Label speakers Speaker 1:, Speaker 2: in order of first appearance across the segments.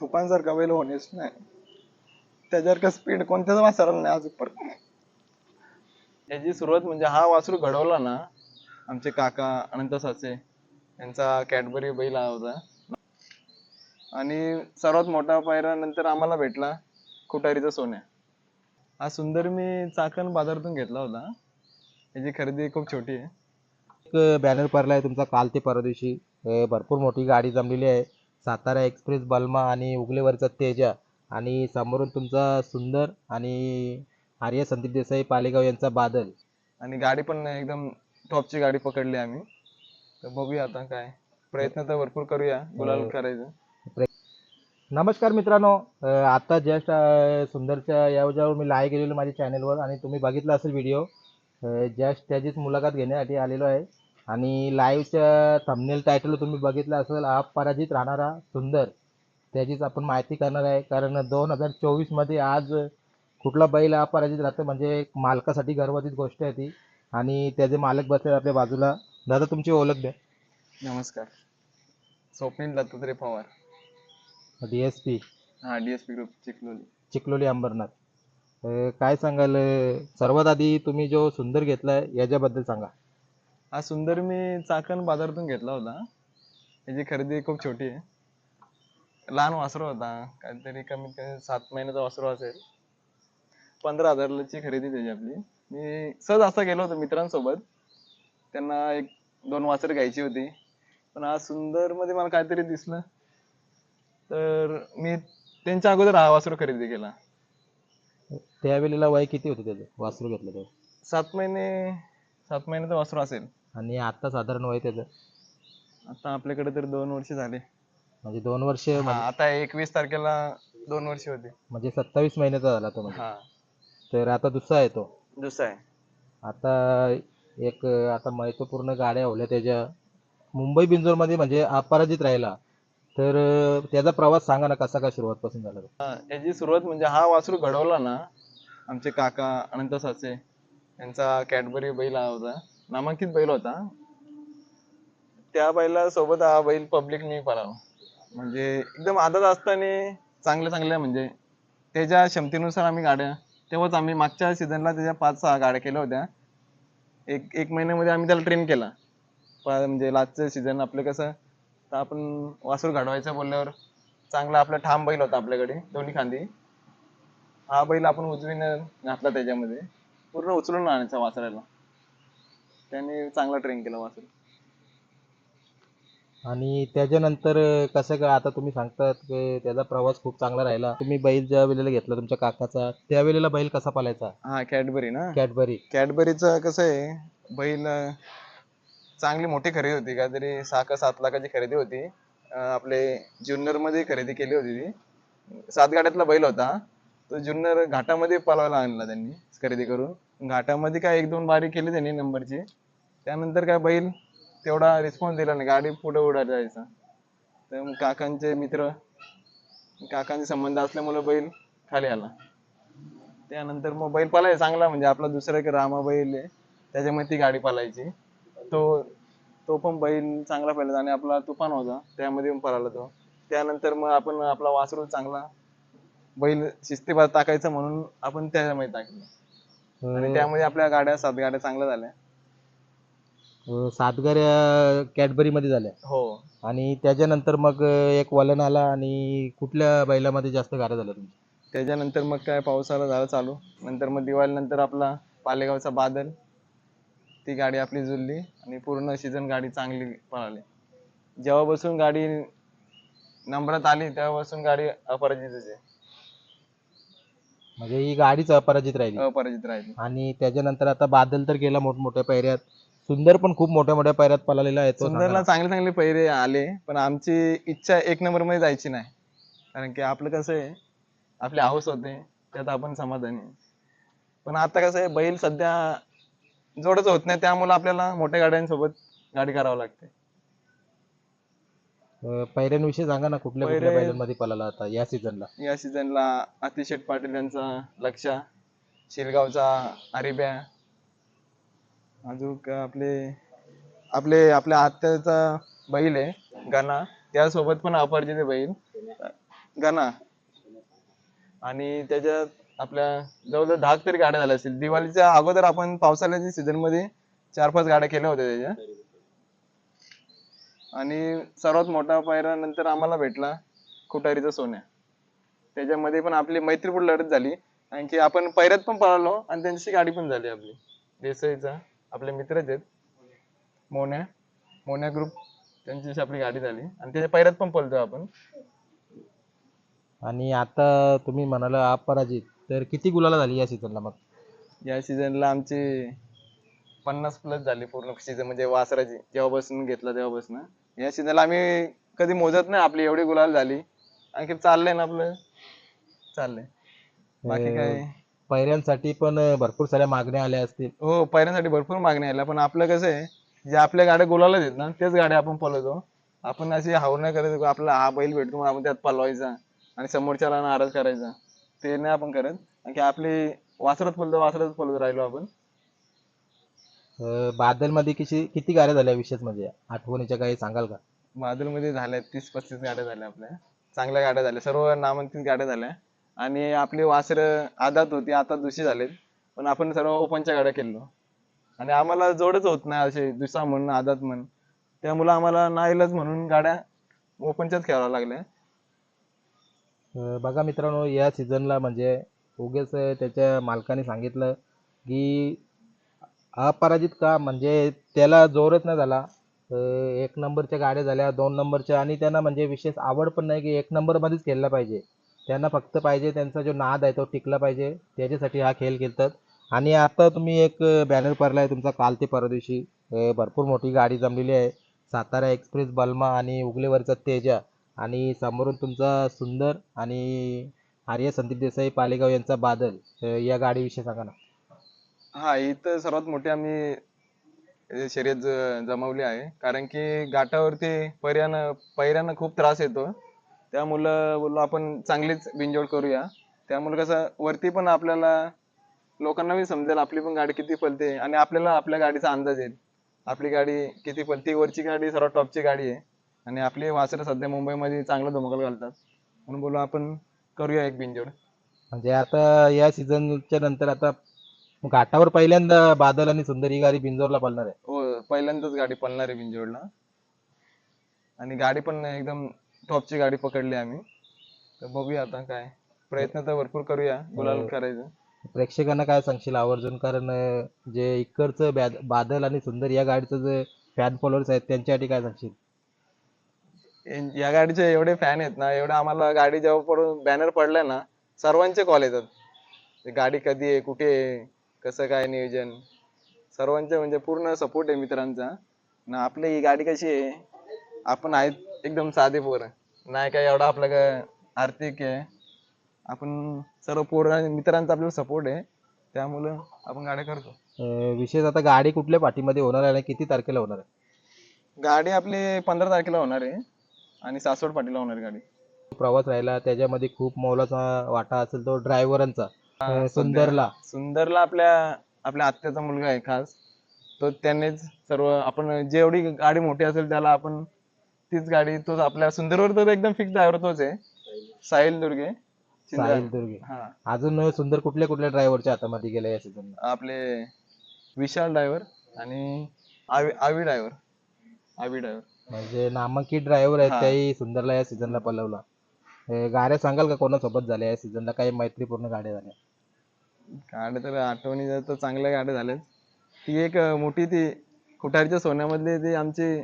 Speaker 1: तुफानसारखा बैल होणेच नाही त्याच्यावर का स्पीड कोणत्याच वासराला नाही अजून पण याची सुरुवात म्हणजे हा वासरू घडवला ना आमचे काका अनंत साचे यांचा कॅडबरी बैल हा होता. आणि सर्वात मोठा पायरा नंतर आम्हाला भेटला खुटारीचा सोन्या. हा सुंदर मी चाकण बाजारातून घेतला होता. याची खरेदी खूप छोटी आहे.
Speaker 2: एक बॅनर पडला आहे तुमचा काल ते परवा दिवशी. भरपूर मोठी गाडी जमलेली आहे. सातारा एक्सप्रेस बल्मा आणि उगलेवरचा तेजा आणि समोरून तुमचा सुंदर आणि आर्य संदीप देसाई पालेगाव यांचा बादल.
Speaker 1: आणि गाडी पण एकदम टॉपची गाडी पकडली आम्ही. तर बघूया आता काय. प्रयत्न तर भरपूर करूया. गुलाल
Speaker 2: हो.
Speaker 1: करायचं.
Speaker 2: नमस्कार मित्रांनो. अं, आता जस्ट सुंदरच्या यावजावर मी लाईव्ह गेलेलो माझ्या चॅनलवर आणि तुम्ही बघितला असेल व्हिडिओ जस्ट त्याचीच मुलाखत घेण्यासाठी आलेलो आहे. आणि लाईव्हच्या थंबनेल टायटल तुम्ही बघितलं असेल हा पराजित राहणारा सुंदर. त्याचीच आपण माहिती करणार आहे कारण दोन हजार चोवीसमध्ये आज कुठला बैल हा पराजित राहतो म्हणजे मालकासाठी गर्वाचीच गोष्ट आहे ती. आणि त्याचे मालक बसले आपल्या बाजूला. दादा तुमची ओळख द्या.
Speaker 1: नमस्कार. Swapnil Dattatray Pawar.
Speaker 2: D S P
Speaker 1: हा डीएसपी ग्रुप चिखलोली.
Speaker 2: चिखलोली अंबरनाथ. काय सांगाल? सर्वात आधी तुम्ही जो सुंदर घेतलाय याच्याबद्दल सांगा.
Speaker 1: हा सुंदर मी चाकण बाजारातून घेतला होता. याची खरेदी खूप छोटी आहे. लहान वासरू होता. काहीतरी कमीत कमी सात महिन्याचा वासरू असेल. पंधरा हजाराची खरेदी त्याची आपली. मी सहज असा गेलो होतो मित्रांसोबत. त्यांना एक दोन वासरं घ्यायची होती. पण आज सुंदरमध्ये मला काहीतरी दिसलं. तर मी त्यांच्या अगोदर हा वासरू खरेदी केला.
Speaker 2: त्यावेळेला वय किती होते त्याचं? वासरू घेतलं तर
Speaker 1: सात महिने सात महिन्याचा वासरू असेल.
Speaker 2: आणि आता साधारण वय त्याचं?
Speaker 1: आता आपल्याकडे तर दोन वर्ष झाले.
Speaker 2: म्हणजे दोन वर्ष
Speaker 1: हा,
Speaker 2: म्हणजे-
Speaker 1: आता एकवीस तारखेला दोन वर्ष होते.
Speaker 2: म्हणजे सत्तावीस महिन्याचा झाला तो म्हणजे.
Speaker 1: हा.
Speaker 2: तर आता दुसरा आहे तो.
Speaker 1: दुसरा आहे.
Speaker 2: आता एक आता महत्त्वपूर्ण गाड्या होल्या त्याच्या. मुंबई बिंजोरमध्ये म्हणजे अपराजित राहिला. तर अं, त्याचा प्रवास सांगा ना कसा काय सुरुवातपासून झाला तो?
Speaker 1: हा, याची सुरुवात म्हणजे हा वासरू घडवला ना आमचे काका अनंत साचे यांचा कॅडबरी बैल हा होता. नामांकित बैल होता. त्या बैला सोबत हा बैल पब्लिकने पळाला. म्हणजे एकदम आदत असताना चांगल्या चांगल्या म्हणजे त्याच्या क्षमतेनुसार आम्ही गाड्या तेव्हाच आम्ही मागच्या सीझनला त्याच्या पाच सहा गाड्या केल्या होत्या. एक एक महिन्यामध्ये आम्ही त्याला ट्रेन केला. म्हणजे लास्टचं सीझन आपलं कसं तर आपण वासूर घडवायचं बोलल्यावर चांगला आपला ठाम बैल होता आपल्याकडे दोन्ही खांदी. हा बैल आपण उचलून घातला त्याच्यामध्ये. पूर्ण उचलून आणायचा वासरायला त्याने चांगला ट्रेन केला वासर
Speaker 2: आणि त्याच्यानंतर कसं काय आता तुम्ही सांगतात की त्याचा प्रवास खूप चांगला राहिला. तुम्ही बैल ज्या वेळेला घेतला तुमच्या काकाचा त्यावेळेला बैल कसा पालायचा?
Speaker 1: हा कॅडबरी ना?
Speaker 2: कॅडबरी
Speaker 1: कॅडबरीचं कसं आहे बैल चांगली मोठी खरेदी होती. काहीतरी सहा का सात लाखाची खरेदी होती. अं, आपले जुन्नरमध्ये खरेदी केली होती ती. सात गाड्यातला बैल होता. तो जुन्नर घाटामध्ये पळवायला आणला त्यांनी खरेदी करून. घाटामध्ये काय एक दोन बारी केली त्यांनी नंबरची. त्यानंतर काय बैल तेवढा रिस्पॉन्स दिला नाही. गाडी पुढे उडायला जायचा. तर मग काकांचे मित्र काकांचे संबंध असल्यामुळे बैल खाली आला. त्यानंतर मग बैल पळायचा चांगला म्हणजे आपला दुसरा एक रामा बैल आहे. त्याच्यामध्ये ती गाडी पालायची तो तो पण बैल चांगला पाहिला आणि आपला तुफान होता. त्यामध्ये पण पळाला तो. त्यानंतर मग आपण आपला वासरू चांगला बैल शिस्तीबाद टाकायचं म्हणून आपण त्याच्यामध्ये टाकलं. आणि त्यामध्ये आपल्या गाड्या सात गाड्या चांगल्या झाल्या.
Speaker 2: अं, सातगाऱ्या कॅडबरी मध्ये झाल्या.
Speaker 1: हो.
Speaker 2: आणि त्याच्यानंतर मग एक वलन आला आणि कुठल्या बैलामध्ये जास्त गाड्या झाल्या तुमच्या?
Speaker 1: त्याच्यानंतर मग काय पावसाला झालं चालू. नंतर मग दिवाळीनंतर आपला पालेगावचा बादल. ती गाडी आपली जुळली आणि पूर्ण सीझन गाडी चांगली पळाली. जेव्हापासून गाडी नंबरात आली तेव्हापासून गाडी अपराजितच आहे.
Speaker 2: म्हणजे ही गाडीच अपराजित राहिली.
Speaker 1: अपराजित राहिली.
Speaker 2: आणि त्याच्यानंतर आता बादल तर गेला मोठमोठ्या पायऱ्यात सुंदर पण खूप मोठ्या मोठ्या पायऱ्यात पळालेला आहे तो
Speaker 1: सुंदरला. चांगले चांगले पैरे आले पण आमची इच्छा एक नंबरमध्ये जायची नाही. कारण की आपलं कसं आहे आपली हाऊस होते त्यात आपण समाधानी आहे. पण आता कसं आहे बैल सध्या जोडच होत नाही त्यामुळे आपल्याला मोठ्या गाड्यांसोबत गाडी करावं लागते.
Speaker 2: अं, पायऱ्यांविषयी सांगा ना कुठल्या कुठल्या
Speaker 1: पायऱ्या-
Speaker 2: बैलांमध्ये पळाला आता या सीझनला
Speaker 1: या सीझनला अतिशेठ पाटील यांचा लक्ष शिलगावचा अरिब्या अजून आपले आपले आपल्या आत्याचा बैल आहे गाणा. त्यासोबत पण अपराजित बैल गणा. आणि त्याच्यात आपल्या जवळजवळ दहा तरी गाड्या झाल्या असतील. दिवाळीच्या अगोदर आपण पावसाळ्याच्या सीझनमध्ये चार पाच गाड्या केल्या होत्या त्याच्या. आणि सर्वात मोठा पायरा नंतर आम्हाला भेटला खुटारीचा सोन्या. त्याच्यामध्ये पण आपली मैत्रीपूर्ण लढत झाली. आणखी आपण पैऱ्यात पण पळालो आणि त्यांची गाडी पण झाली आपली. देसाईचा आपले मित्रच आहेत. मोन्या. मोन्या ग्रुप त्यांच्याशी आपली गाडी झाली. आणि त्याच्या पैऱ्यात पण पळतो आपण.
Speaker 2: आणि आता तुम्ही म्हणाला अपराजित तर किती गुलाला झाली या सीझनला मग?
Speaker 1: या सीझनला आमची पन्नास प्लस झाली पूर्ण सीझन म्हणजे वासराची. जेव्हापासून घेतला तेव्हापासून. या सीझनला आम्ही कधी मोजत नाही आपली एवढी गुलाल झाली. आणखी चाललंय ना आपलं? चाललंय. बाकी काय?
Speaker 2: पैऱ्यांसाठी पण भरपूर साऱ्या मागण्या आल्या असतील.
Speaker 1: हो पैऱ्यांसाठी भरपूर मागण्या आल्या पण आपलं कसं आहे जे आपल्या गाड्या गुलाला देत ना तेच गाड्या आपण पळवतो आपण अशी हाव नाही करत आपला हा बैल भेटतो आपण त्यात पळवायचा आणि समोरच्याला नाराज करायचा. ते नाही आपण करत. आणखी आपली वासरत पळतो वासरत पळत राहिलो आपण.
Speaker 2: बादलमध्ये किती किती गाड्या झाल्या विशेष म्हणजे? आठवणीच्या काही सांगाल का?
Speaker 1: मध्ये झाल्या तीस पस्तीस गाड्या झाल्या आपल्या. चांगल्या गाड्या झाल्या. सर्व नामांकित गाड्या झाल्या. आणि आपली वासर आदात होती आता दुसरी झालेत. पण आपण सर्व ओपनच्या गाड्या केलो आणि आम्हाला जोडच होत नाही असे दुसरा म्हण आदात म्हण. त्यामुळे आम्हाला नाईलाज म्हणून गाड्या ओपनच्याच खेळाव्या लागल्या.
Speaker 2: बघा मित्रांनो या सीझनला म्हणजे उगेच त्याच्या मालकाने सांगितलं की अपराजित का? म्हणजे त्याला जोरच नाही झाला. अं, एक नंबरच्या गाड्या झाल्या दोन नंबरच्या. आणि त्यांना म्हणजे विशेष आवड पण नाही की एक नंबरमध्येच खेळला पाहिजे. त्यांना फक्त पाहिजे त्यांचा जो नाद आहे तो टिकला पाहिजे. त्याच्यासाठी हा खेळ खेळतात. आणि आता तुम्ही एक बॅनर पडला आहे तुमचा काल ते परवा दिवशी. अं, भरपूर मोठी गाडी जमलेली आहे. सातारा एक्सप्रेस बल्मा आणि उगलेवरचा तेजा. आणि समोरून तुमचा सुंदर आणि आर्य संदीप देसाई पालेगाव यांचा बादल. अं, या गाडीविषयी सांगा ना.
Speaker 1: हा इथं सर्वात मोठी आम्ही शर्यत ज- जमवली आहे. कारण की घाटावरती पर्यानं पैऱ्यांना खूप त्रास येतो. त्यामुळं बोललो आपण चांगलीच बिंजोड करूया. त्यामुळे कसं वरती पण आपल्याला लोकांना बी समजेल आपली पण गाडी किती पलते. आणि आपल्याला आपल्या गाडीचा अंदाज येईल. आपली गाडी किती पलती वरची गाडी सर्वात टॉपची गाडी आहे. आणि आपली वासरं सध्या मुंबईमध्ये चांगलं धुमाकूळ घालतात. म्हणून बोललो आपण करूया एक बिंजोड
Speaker 2: म्हणजे आता या सीझनच्या नंतर आता घाटावर पहिल्यांदा बादल आणि सुंदर ही गाडी बिंजोरला पळणार आहे.
Speaker 1: हो पहिल्यांदाच गाडी पळणार आहे बिनजोडला आणि गाडी पण एकदम टॉपची गाडी पकडली आम्ही. तर बघूया आता काय. प्रयत्न तर भरपूर करूया. गुलाल
Speaker 2: हो.
Speaker 1: करायचं.
Speaker 2: प्रेक्षकांना काय सांगशील आवर्जून? कारण अं, जे इकडचं बॅद बादल आणि सुंदर या गाडीचं जे फॅन फॉलोअर्स आहेत त्यांच्यासाठी काय सांगशील?
Speaker 1: या गाडीचे एवढे फॅन आहेत ना एवढे आम्हाला गाडी जेव्हा पडून बॅनर पडलाय ना सर्वांचे कॉल येतात. ते गाडी कधी आहे कुठे आहे? कसं काय नियोजन? सर्वांचे म्हणजे पूर्ण सपोर्ट आहे मित्रांचा. ना आपली ही गाडी कशी आहे? आपण आहेत एकदम साधे पोरं. नाही काय एवढा आपलं काय आर्थिक आहे. आपण सर्व पोरं मित्रांचा आपल्याला सपोर्ट आहे. त्यामुळं आपण गाड्या करतो.
Speaker 2: अं, विशेष आता गाडी कुठल्या पाठीमध्ये होणार आहे आणि किती तारखेला होणार आहे?
Speaker 1: गाडी आपली पंधरा तारखेला होणार आहे. आणि सासवड पाटीला होणार आहे गाडी.
Speaker 2: प्रवास राहिला त्याच्यामध्ये खूप मोलाचा वाटा असेल तो ड्रायव्हरांचा अं, सुंदरला.
Speaker 1: सुंदरला आपल्या आपल्या आत्याचा मुलगा आहे खास. तो त्यांनीच सर्व आपण जेवढी गाडी मोठी असेल त्याला आपण तीच गाडी तोच आपल्या सुंदरवर तर एकदम फिक्स ड्रायव्हर तोच आहे. साहिल दुर्गे. शिंदे.
Speaker 2: साहिल दुर्गे.
Speaker 1: हा.
Speaker 2: अजून सुंदर कुठल्या कुठल्या ड्रायव्हरच्या हातामध्ये गेला या सीझनला
Speaker 1: आपले विशाल ड्रायव्हर आणि आवी आवी ड्रायव्हर आवी ड्रायव्हर
Speaker 2: म्हणजे नामांकित ड्रायव्हर आहेत
Speaker 1: हा.
Speaker 2: त्याही सुंदरला या सीझनला पलवला. अं, गाड्या सांगाल का कोणासोबत झाल्या या सीझनला काही मैत्रीपूर्ण गाड्या झाल्या.
Speaker 1: गाड्या तर आठवणी तर चांगल्या गाड्या झाल्यात ती एक मोठी ती कुठारच्या सोन्यामधली ती आमची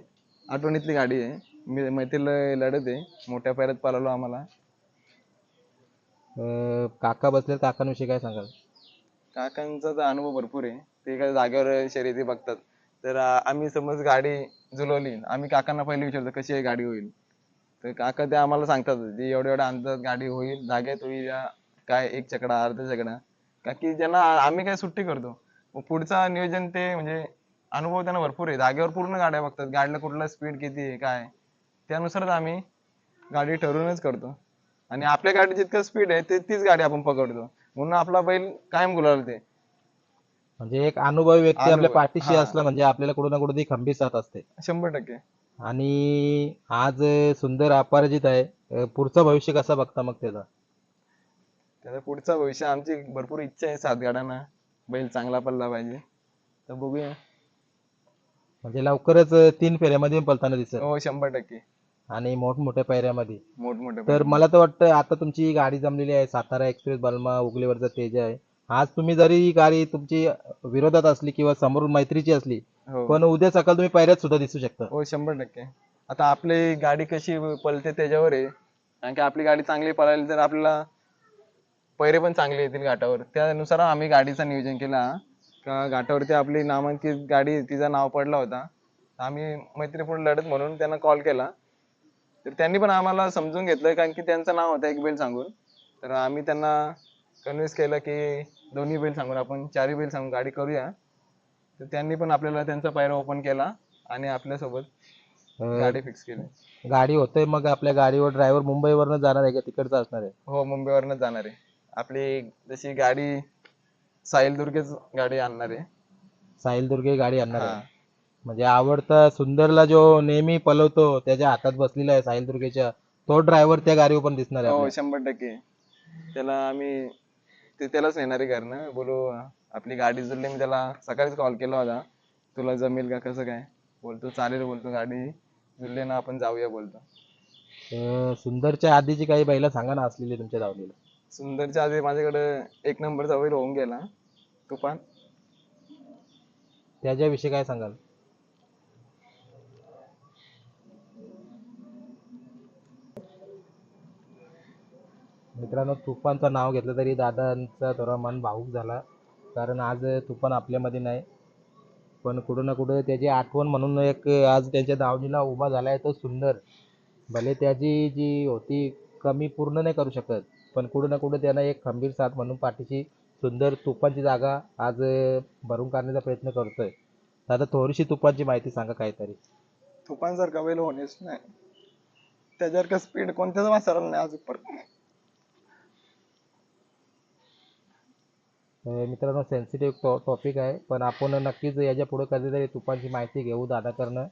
Speaker 1: आठवणीतली गाडी आहे. मी मैत्रीला लढत आहे. मोठ्या पायऱ्यात पळालो आम्हाला.
Speaker 2: अं, काका बसले काकांविषयी काय सांगाल?
Speaker 1: काकांचा तर अनुभव भरपूर आहे. ते काय जागेवर शर्यती बघतात. तर आ- आम्ही समज गाडी जुलवली. आम्ही काकांना पहिले विचारतो कशी आहे गाडी होईल? तर काका ते आम्हाला सांगतात जी एवढ्या एवढ्या अंदाज गाडी होईल. जागेत होईल या. काय एक चकडा अर्धा चकडा. का की ज्यांना आम्ही काय सुट्टी करतो. मग पुढचा नियोजन ते म्हणजे अनुभव त्यांना भरपूर आहे. जागेवर पूर्ण गाड्या बघतात. गाडीला कुठला स्पीड किती आहे काय त्यानुसारच आम्ही गाडी ठरवूनच करतो. आणि आपल्या गाडी जितकं स्पीड आहे ते तीच गाडी आपण पकडतो. म्हणून आपला बैल कायम गुलाल ते.
Speaker 2: म्हणजे एक अनुभवी व्यक्ती आपल्या पाठीशी. असला म्हणजे आपल्याला कुठं ना कुठे खंबीर साथ असते.
Speaker 1: शंभर टक्के.
Speaker 2: आणि आज सुंदर अपराजित आहे. पुढचं भविष्य कसं बघता मग त्याचा?
Speaker 1: त्याचं पुढचं भविष्य आमची भरपूर इच्छा आहे सात गाड्यांना. बैल चांगला पडला पाहिजे. तर बघूया.
Speaker 2: म्हणजे लवकरच तीन फेऱ्यामध्ये पलताना दिसत
Speaker 1: हो शंभर टक्के.
Speaker 2: आणि मोठमोठ्या पायऱ्यामध्ये.
Speaker 1: मोठमोठे
Speaker 2: तर मला तर वाटतं आता तुमची गाडी जमलेली आहे सातारा एक्सप्रेस बलमा उगलेवरचा तेज आहे. आज तुम्ही जरी ही गाडी तुमची विरोधात असली किंवा समोरून मैत्रीची असली
Speaker 1: हो.
Speaker 2: पण उद्या सकाळ तुम्ही पायऱ्यात सुद्धा दिसू शकता.
Speaker 1: हो शंभर टक्के. आता आपली गाडी कशी पळते त्याच्यावर आहे. कारण की आपली गाडी चांगली पळाली तर आपल्याला पैरे पण चांगले येतील घाटावर. त्यानुसार आम्ही गाडीचं नियोजन केला का घाटावरती आपली नामांकित गाडी तिचं नाव पडला होता. आम्ही मैत्रीपूर्ण लढत म्हणून त्यांना कॉल केला. तर त्यांनी पण आम्हाला समजून घेतलं कारण की त्यांचं नाव होतं एक बैल सांगून. तर आम्ही त्यांना कन्व्हिन्स केलं की दोन्ही बैल सांगून आपण चारही बैल सांगून गाडी करूया. तर त्यांनी पण आपल्याला त्यांचा पायरा ओपन केला आणि आपल्यासोबत गाडी फिक्स केली.
Speaker 2: गाडी होते मग आपल्या गाडीवर ड्रायव्हर मुंबईवरनं जाणार आहे का? तिकडचा असणार आहे?
Speaker 1: हो मुंबईवरनं जाणार आहे. आपली जशी गाडी साहिल दुर्गेच गाडी आणणार आहे.
Speaker 2: साहिल दुर्गे गाडी आणणार
Speaker 1: हा.
Speaker 2: आहे म्हणजे आवडता सुंदरला जो नेहमी पलवतो त्याच्या हातात बसलेला आहे साहिल दुर्गेच्या तो ड्रायव्हर त्या गाडीवर पण दिसणार आहे
Speaker 1: हो
Speaker 2: आपल्याला.
Speaker 1: शंभर टक्के. त्याला आम्ही ते त्यालाच नेणार आहे घरनं. बोलू आपली गाडी जुळली मी त्याला सकाळीच कॉल केला होता. तुला जमेल का कसं काय? बोलतो चालेल बोलतो गाडी जुळली ना आपण जाऊया बोलतो.
Speaker 2: सुंदरच्या आधीची काही बैला सांगा ना असलेली तुमच्या धावलेली
Speaker 1: सुंदरच्या आधी माझ्याकडे एक नंबरचा बैल होऊन गेला. तुफान.
Speaker 2: त्याच्याविषयी काय सांगाल? मित्रांनो तुफानचं नाव घेतलं तरी दादांचा थोडा मन भावूक झाला. कारण आज तुफान आपल्यामध्ये नाही. पण कुठं ना कुठं त्याची आठवण म्हणून एक आज त्यांच्या दावणीला उभा झाला आहे तो सुंदर. भले त्याची जी होती कमी पूर्ण नाही करू शकत. पण कुठं ना कुठं त्यानं एक खंबीर साथ म्हणून पाठीशी सुंदर तुपांची जागा आज भरून काढण्याचा प्रयत्न करतोय. दादा थोडीशी तुपांची माहिती सांगा काहीतरी.
Speaker 1: तुफानसारखा बैल होणेच नाही. त्याच्यासारखं स्पीड कोणत्याच वासराला नाही अजून पर्यंत
Speaker 2: अं, मित्रांनो सेन्सिटिव्ह टॉपिक आहे. पण आपण नक्कीच याच्यापुढे कधीतरी तुपांची माहिती घेऊ दादा करणं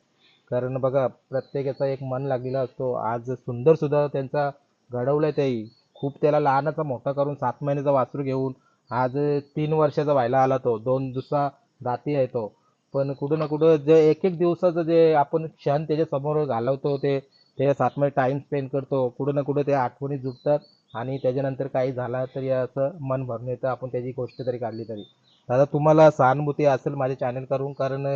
Speaker 2: कारण बघा प्रत्येकाचा एक मन लागलेला असतो. आज सुंदर सुद्धा त्यांचा घडवलाय त्याही खूप त्याला लहानाचा मोठा करून सात महिन्याचा वासरू घेऊन आज तीन वर्षाचा व्हायला आला तो. दोन दुसरा दाती आहे तो. पण कुठं ना कुठं जे एक एक दिवसाचं जे आपण क्षण त्याच्यासमोर घालवतो ते त्याच्या साथमध्ये टाइम स्पेंड करतो. कुठं ना कुठं त्या आठवणी जुटतात आणि त्याच्यानंतर काही झाला तरी असं मन भरून येतं. आपण त्याची गोष्ट तरी काढली तरी. दादा तुम्हाला सहानुभूती असेल माझ्या चॅनल करून कारण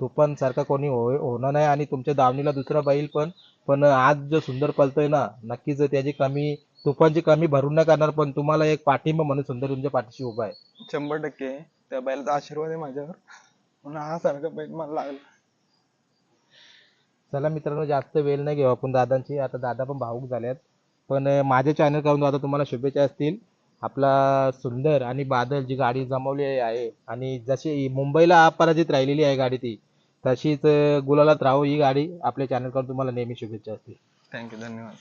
Speaker 2: तू पण सारखा कोणी हो होणार नाही आणि तुमच्या दावणीला दुसरा बैल पण पण आज जो सुंदर पलतोय ना नक्कीच त्याची कमी तुफानची कमी भरून नाही करणार पण तुम्हाला एक पाठिंबा म्हणून सुंदर तुमच्या पाठीशी उभा आहे.
Speaker 1: शंभर टक्के. त्या बैलाचा आशीर्वाद आहे माझ्यावर. म्हणून हा सारखा बैल मला लागला.
Speaker 2: चला मित्रांनो जास्त वेळ नाही घेऊ आपण दादांची. आता दादा पण भावूक झाल्यात पण अं, माझ्या चॅनल करून दादा तुम्हाला शुभेच्छा असतील. आपला सुंदर आणि बादल जी गाडी जमवली आहे आणि जशी मुंबईला अपराजित राहिलेली आहे गाडी ती तशीच अं, गुलालात राहू ही गाडी. आपल्या चॅनल करून तुम्हाला नेहमी शुभेच्छा असतील.
Speaker 1: थँक्यू धन्यवाद.